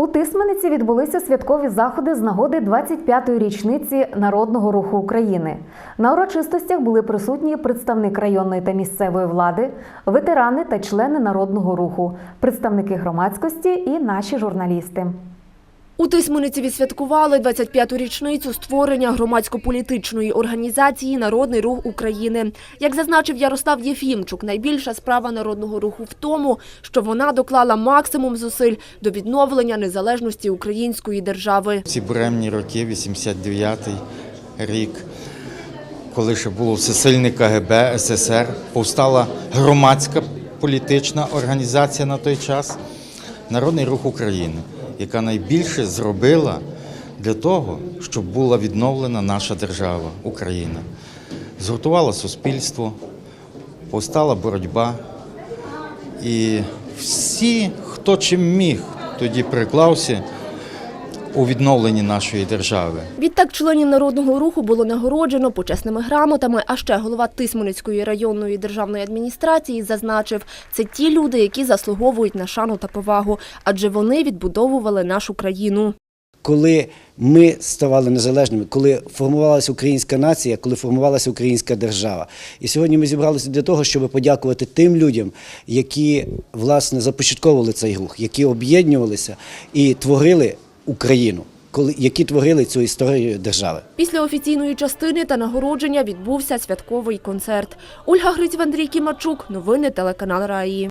У Тисмениці відбулися святкові заходи з нагоди 25-ї річниці Народного руху України. На урочистостях були присутні представник районної та місцевої влади, ветерани та члени народного руху, представники громадськості і наші журналісти. У Тисмениці відсвяткували 25-ту річницю створення громадсько-політичної організації Народний рух України. Як зазначив Ярослав Єфімчук, найбільша справа народного руху в тому, що вона доклала максимум зусиль до відновлення незалежності української держави. Ці буремні роки, 89-й рік, коли ще було всесильне КГБ, СССР, повстала громадська політична організація на той час Народний рух України, яка найбільше зробила для того, щоб була відновлена наша держава, Україна. Згуртувала суспільство, повстала боротьба. І всі, хто чим міг, тоді приклався у відновленні нашої держави. Відтак членів народного руху було нагороджено почесними грамотами, а ще голова Тисменицької районної державної адміністрації зазначив, це ті люди, які заслуговують на шану та повагу, адже вони відбудовували нашу країну. коли ми ставали незалежними, коли формувалася українська нація, коли формувалася українська держава. І сьогодні ми зібралися для того, щоб подякувати тим людям, які власне започатковували цей рух, які об'єднувалися і творили Україну, коли які творили цю історію держави. Після офіційної частини та нагородження відбувся святковий концерт. Ольга Гриців, Андрій Кімачук. Новини телеканал Раї.